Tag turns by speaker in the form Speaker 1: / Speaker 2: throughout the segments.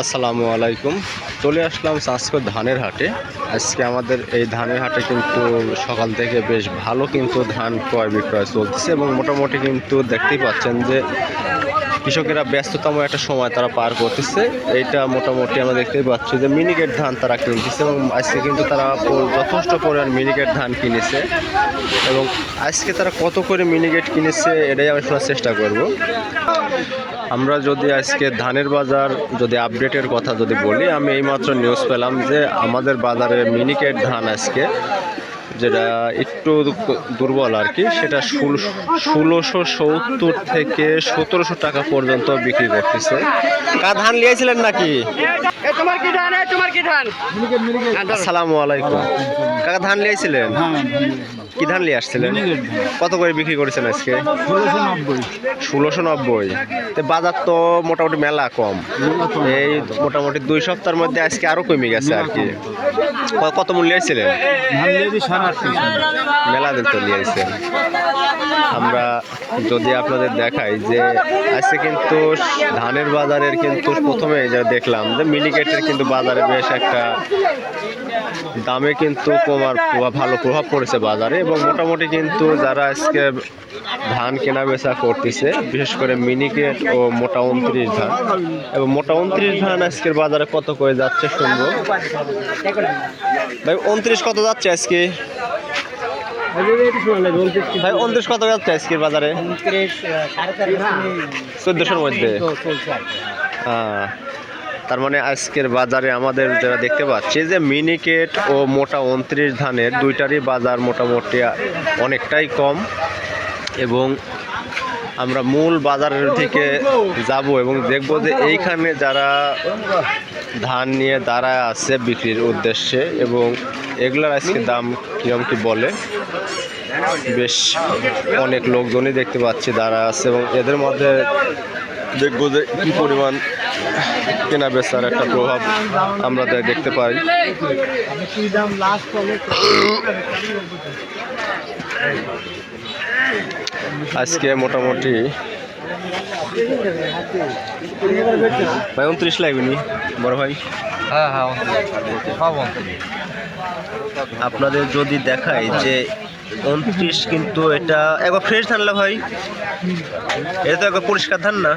Speaker 1: আসসালামু আলাইকুম। চলে আসলাম আজকে ধানের হাটে। আজকে আমাদের এই ধানের হাটে কিন্তু সকাল থেকে বেশ ভালো কিন্তু ধান ক্রয় বিক্রয় চলছে এবং মোটামুটি কিন্তু দেখতেই পাচ্ছেন যে কৃষকেরা ব্যস্ততম একটা সময় তারা পার করতেছে। এইটা মোটামুটি আমরা দেখতেই পাচ্ছি যে মিনিকেট ধান তারা কিনতেছে এবং আজকে কিন্তু তারা যথেষ্ট পরিমাণ মিনিকেট ধান কিনেছে এবং আজকে তারা কত করে মিনিকেট কিনেছে এটাই আমি শোনার চেষ্টা করব। আমরা যদি আজকে ধানের বাজার যদি আপডেটের কথা যদি বলি, আমি এইমাত্র নিউজ পেলাম যে আমাদের বাজারে মিনিকেট ধান আজকে যেটা একটু দুর্বল আর কি, সেটা ষোলোশো সত্তর থেকে সতেরোশো টাকা পর্যন্ত বিক্রি করতেছে। কা ধান লিয়েছিলেন নাকি?
Speaker 2: তোমার কি ধান তোমার কি ধান?
Speaker 1: আসসালামু আলাইকুম। কাকা ধান নিয়েছিলেন কি ধান নিয়ে আসছিলেন? কত করে বিক্রি করেছেন আজকে? ষোলোশো নব্বই। তো বাজার তো মোটামুটি মেলা কম। এই মোটামুটি দুই সপ্তাহের মধ্যে আজকে আরও কমে গেছে আর কি। কত মূল্য এসেছিলেন মেলা দিন তো নিয়েছেন আমরা যদি আপনাদের দেখাই যে আজকে কিন্তু ধানের বাজারের কিন্তু প্রথমে যা দেখলাম যে মিনিকেটের কিন্তু বাজারে বেশ একটা দামে কিন্তু কমার ভালো প্রভাব পড়েছে বাজারে এবং মোটামুটি কিন্তু যারা আজকে ধান কেনা বেচা করতেছে, বিশেষ করে মিনিকেট ও মোটা উনত্রিশ ধান। এবং মোটা উনত্রিশ ধান আজকের বাজারে কত করে যাচ্ছে শুনব? ভাই, উনত্রিশ কত যাচ্ছে আজকে? ভাই, উনত্রিশ কত যাচ্ছে আজকের বাজারে? চোদ্দোশোর মধ্যে। হ্যাঁ। তার মানে আজকের বাজারে আমাদের যারা দেখতে পাচ্ছি যে মিনিকেট ও মোটা উনত্রিশ ধানের দুইটারই বাজার মোটামুটি অনেকটাই কম এবং আমরা মূল বাজারের দিকে যাব এবং দেখব যে এইখানে যারা ধান নিয়ে দাঁড়ায় আছে বিক্রির উদ্দেশ্যে এবং এগুলোর আজকে দাম কিরম কি বলে? বেশ অনেক লোকজনই দেখতে পাচ্ছি দাঁড়া আছে এবং এদের মধ্যে দেখব যে কী পরিমাণ কেনা বেচার একটা প্রভাব আমরা দেখতে পাই। আজকে মোটামুটি ভাই উনত্রিশ লাগবেনি বড় ভাই।
Speaker 2: হ্যাঁ হ্যাঁ সব
Speaker 1: আপনাদের যদি দেখাই যে উনত্রিশ কিন্তু এটা একবার ফ্রেশ ধান না ভাই। এটা তো একবার পরিষ্কার ধান না।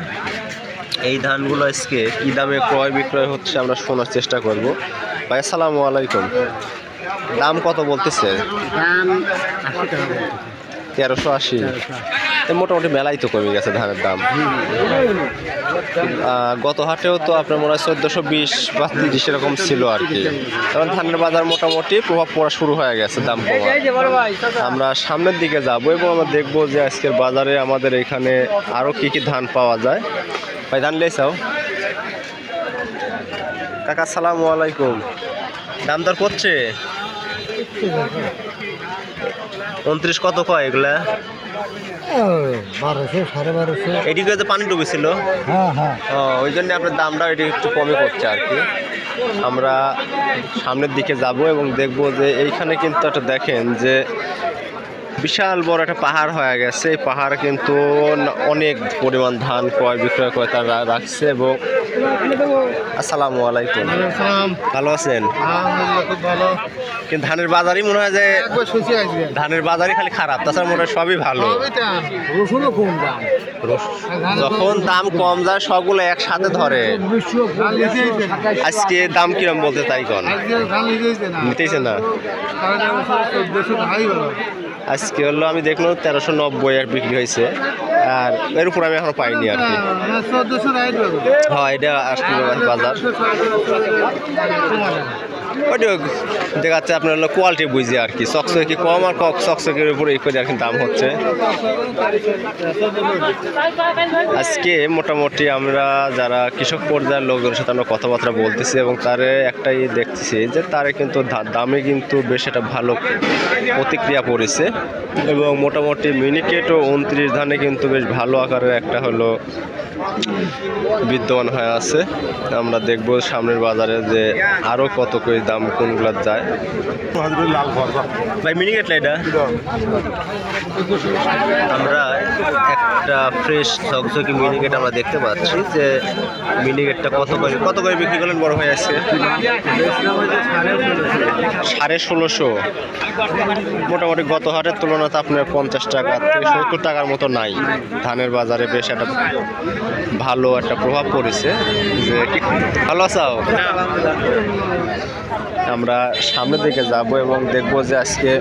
Speaker 1: এই ধানগুলো আজকে কী দামে ক্রয় বিক্রয় হচ্ছে আমরা শোনার চেষ্টা করব। ভাই আসসালামু আলাইকুম। দাম কত বলতেছে?
Speaker 2: দাম আশি। টাকা
Speaker 1: তেরোশো আশি। মোটামুটি মেলাই তো কমে গেছে ধানের দাম। গত হাটেও তো আপনার মনে হয় চোদ্দোশো বিশ বা তিরিশ এরকম ছিল আর কি। কারণ ধানের বাজার মোটামুটি প্রভাব পড়া শুরু হয়ে গেছে, দাম কমা আমরা সামনের দিকে যাব এবং আমরা দেখব যে আজকের বাজারে আমাদের এখানে আরও কি কি ধান পাওয়া যায়। ভাই, ধান লেসাও কাকা সালামু আলাইকুম। দাম দর করছে উনত্রিশ কত কয় এগুলা?
Speaker 2: বারোশো সাড়ে বারোশো।
Speaker 1: এদিকে তো পানি ডুবেছিল?
Speaker 2: হ্যাঁ হ্যাঁ।
Speaker 1: ওই জন্য আপনার দামটা এটি একটু করছে আর কি। আমরা সামনের দিকে যাব এবং দেখব যে এইখানে কিন্তু একটা দেখেন যে বিশাল বড় একটা পাহাড় হয়ে গেছে। এই পাহাড় কিন্তু অনেক পরিমাণ ধান ক্রয় বিক্রয় করে তারা রাখছে এবং আসসালামু আলাইকুম। ভালো আছেন?
Speaker 2: খুব ভালো।
Speaker 1: কিন্তু ধানের বাজারই মনে হয় যে ধানের বাজারই খালি খারাপ তাছাড়া মনে হয় সবই ভালো।
Speaker 2: রসুনও কম দাম।
Speaker 1: যখন দাম কম। যায় সবগুলো একসাথে ধরে। আজকে দাম কিরম বলতে তাই কন? নিতেইছে না। আজকে হলো আমি দেখলাম তেরোশো নব্বই আর বিক্রি হয়েছে। আর এর উপর আমি এখনও পাইনি আর কি। হ্যাঁ এটা আসলে বাজার। ওইটা দেখা যাচ্ছে আপনার হলো কোয়ালিটি বুঝি আর কি। চকচকে কি কম আর কক চকচকের উপরে এই করে আর কি দাম হচ্ছে? আজকে মোটামুটি আমরা যারা কৃষক পর্যায়ের লোকজনের সাথে আমরা কথাবার্তা বলতেছি এবং তারে একটাই দেখতেছি যে তারে কিন্তু দামে কিন্তু বেশ একটা ভালো প্রতিক্রিয়া পড়েছে এবং মোটামুটি মিনিকেট ও উনত্রিশ ধানে কিন্তু বেশ ভালো আকারের একটা হলো বিদ্যমান হয়ে আছে। আমরা দেখব সামনের বাজারে যে আরও কত করে দাম কোনগুলার যায়। ভাই মিনিকেট এটা? আমরা একটা ফ্রেশ ঝকঝকে মিনিকেট আমরা দেখতে পাচ্ছি যে মিনিকেটটা কত করে কত করে বিক্রি করলেন বড় হয়ে আছে সাড়ে ষোলোশো। মোটামুটি গত হাটের তুলনাতে আপনার পঞ্চাশ টাকা থেকে সত্তর টাকার মতো নাই। ধানের বাজারে বেশ একটা ভালো একটা প্রভাব পড়েছে যে ভালো আছাও আমরা সামনের দিকে যাব এবং দেখব যে আজকে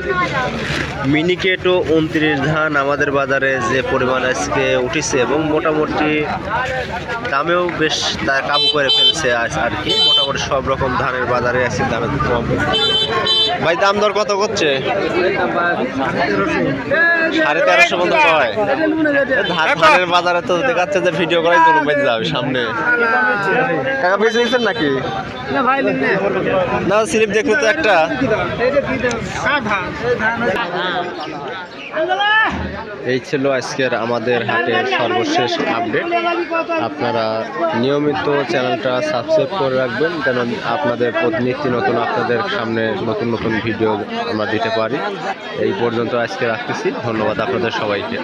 Speaker 1: মিনিকেটও উনত্রিশ ধান আমাদের বাজারে যে পরিমাণ আজকে উঠেছে এবং মোটামুটি দামেও বেশ তা কাবু করে ফেলছে আর কি। মোটামুটি সব রকম ধানের বাজারে আছে দামে কম। ভাই, দাম দর কত করছে? সাড়ে তেরোশো মতো হয় ধান ধানের বাজারে তো দেখাচ্ছে যে ভিডিও করাই তো বেঁচে যাবে সামনে। টাকা বেঁচে দিচ্ছেন নাকি? না, স্লিপ দেখল তো একটা। এই ছিল আজকের আমাদের হাটের সর্বশেষ আপডেট। আপনারা নিয়মিত চ্যানেলটা সাবস্ক্রাইব করে রাখবেন, যেন আপনাদের প্রতিনিধি নতুন আপনাদের সামনে নতুন নতুন ভিডিও আমরা দিতে পারি। এই পর্যন্ত আজকে রাখতেছি। ধন্যবাদ আপনাদের সবাইকে।